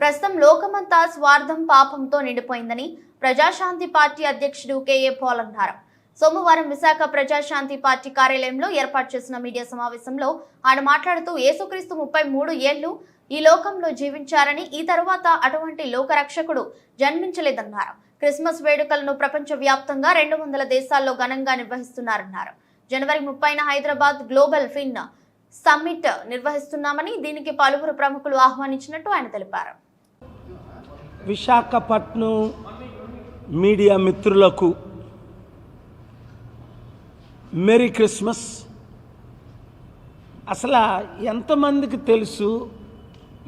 ప్రస్తుతం లోకమంతా స్వార్థం పాపంతో నిండిపోయిందని ప్రజాశాంతి పార్టీ అధ్యక్షుడు కేఏ పాల్ అన్నారు. సోమవారం విశాఖ ప్రజాశాంతి పార్టీ కార్యాలయంలో ఏర్పాటు చేసిన మీడియా సమావేశంలో ఆయన మాట్లాడుతూ యేసుక్రీస్తు ముప్పై మూడు ఏళ్ళు ఈ లోకంలో జీవించారని ఈ తరువాత అటువంటి లోకరక్షకుడు జన్మించలేదన్నారు. క్రిస్మస్ వేడుకలను ప్రపంచ వ్యాప్తంగా రెండు వందల దేశాల్లో ఘనంగా నిర్వహిస్తున్నారన్నారు. జనవరి ముప్పైన హైదరాబాద్ గ్లోబల్ ఫిన్ సమ్మిట్ నిర్వహిస్తున్నామని దీనికి పలువురు ప్రముఖులు ఆహ్వానించినట్టు ఆయన తెలిపారు. విశాఖపట్నం మీడియా మిత్రులకు మెరీ క్రిస్మస్. అసలు ఎంతమందికి తెలుసు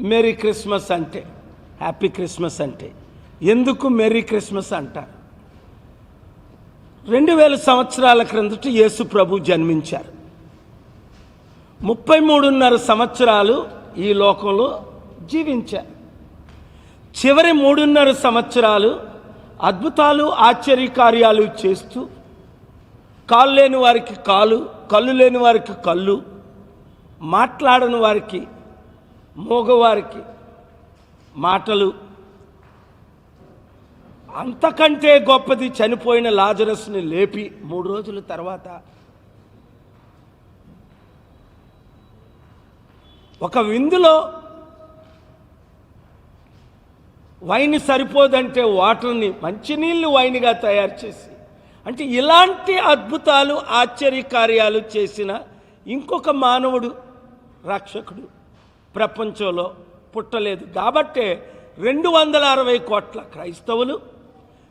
మెరీ క్రిస్మస్ అంటే? హ్యాపీ క్రిస్మస్ అంటే. ఎందుకు మెరీ క్రిస్మస్ అంటారు రెండు వేల సంవత్సరాల క్రిందట యేసు ప్రభు జన్మించారు. ముప్పై మూడున్నర సంవత్సరాలు ఈ లోకంలో జీవించారు. చివరి మూడున్నర సంవత్సరాలు అద్భుతాలు ఆశ్చర్యకార్యాలు చేస్తూ కాలు లేని వారికి కాలు కళ్ళు లేని వారికి కళ్ళు మాట్లాడని వారికి మోగవారికి మాటలు. అంతకంటే గొప్పది చనిపోయిన లాజరస్ని లేపి మూడు రోజుల తర్వాత ఒక విందులో వైన్ సరిపోదంటే వాటర్ని మంచినీళ్ళు వైన్గా తయారు చేసి అంటే ఇలాంటి అద్భుతాలు ఆశ్చర్యకార్యాలు చేసిన ఇంకొక మానవుడు రక్షకుడు. ప్రపంచంలో పుట్టలేదు. కాబట్టే రెండు వందల అరవై కోట్ల క్రైస్తవులు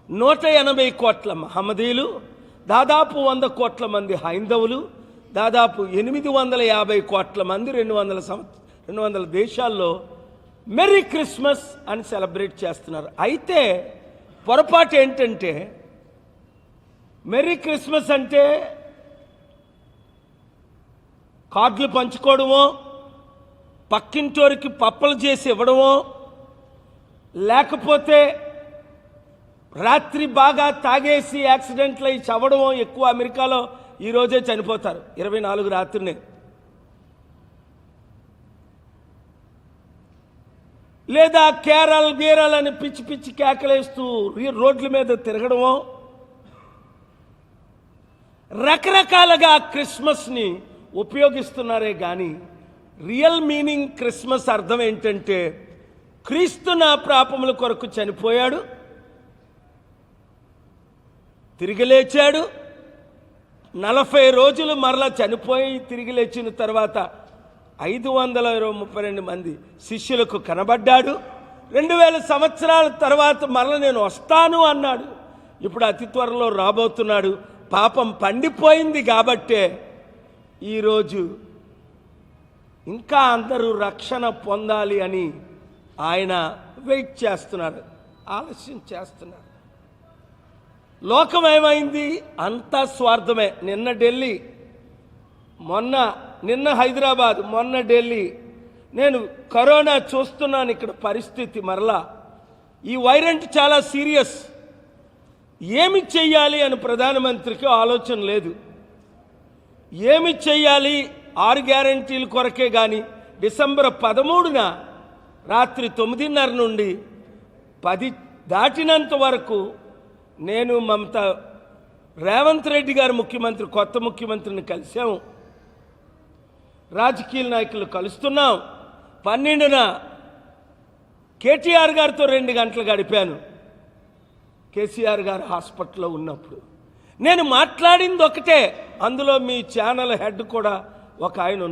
నూట ఎనభై కోట్ల మహమ్మదీలు దాదాపు వంద కోట్ల మంది హైందవులు దాదాపు ఎనిమిది వందల యాభై కోట్ల మంది రెండు వందల సంవత్సరం రెండు వందల దేశాల్లో మెరీ క్రిస్మస్ అని సెలబ్రేట్ చేస్తున్నారు. అయితే పొరపాటు ఏంటంటే మెరీ క్రిస్మస్ అంటే కార్డులు పంచుకోవడమో పక్కింటోరికి పప్పలు చేసి ఇవ్వడమో లేకపోతే రాత్రి బాగా తాగేసి యాక్సిడెంట్లు అయి చవడమో ఎక్కువ అమెరికాలో ఈరోజే చనిపోతారు. ఇరవై నాలుగు రాత్రినే లేదా కేరళ గీరల్ అని పిచ్చి పిచ్చి కేకలేస్తూ రీ- రోడ్ల మీద తిరగడమో? రకరకాలుగా క్రిస్మస్ని ఉపయోగిస్తున్నారే కానీ రియల్ మీనింగ్ క్రిస్మస్ అర్థం ఏంటంటే క్రీస్తు నా ప్రాపముల కొరకు చనిపోయాడు తిరిగి లేచాడు నలభై రోజులు మరలా చనిపోయి తిరిగి లేచిన తర్వాత ఐదు వందల ఇరవై ముప్పై రెండు మంది శిష్యులకు కనబడ్డాడు. రెండు వేల సంవత్సరాల తర్వాత మరల నేను వస్తాను అన్నాడు. ఇప్పుడు అతి త్వరలో రాబోతున్నాడు. పాపం పండిపోయింది కాబట్టే ఈరోజు ఇంకా అందరూ రక్షణ పొందాలి అని ఆయన వెయిట్ చేస్తున్నారు ఆలస్యం చేస్తున్నారు. లోకం ఏమైంది? అంతా స్వార్థమే. నిన్న ఢిల్లీ మొన్న నిన్న హైదరాబాద్ మొన్న ఢిల్లీ. నేను కరోనా చూస్తున్నాను ఇక్కడ పరిస్థితి మరలా. ఈ వైరెంట్ చాలా సీరియస్. ఏమి చెయ్యాలి అని ప్రధానమంత్రికి ఆలోచన లేదు. ఏమి చెయ్యాలి? ఆరు గ్యారంటీల కొరకే కానీ డిసెంబర్ పదమూడున రాత్రి తొమ్మిదిన్నర నుండి పది దాటినంత వరకు నేను మమత రేవంత్ రెడ్డి గారు ముఖ్యమంత్రి కొత్త ముఖ్యమంత్రిని కలిసాము రాజకీయ నాయకులు కలుస్తున్నాం. పన్నెండున కేటీఆర్ గారితో రెండు గంటలు గడిపాను. కేసీఆర్ గారు హాస్పిటల్లో ఉన్నప్పుడు. నేను మాట్లాడింది ఒకటే అందులో మీ ఛానల్ హెడ్ కూడా ఒక ఆయన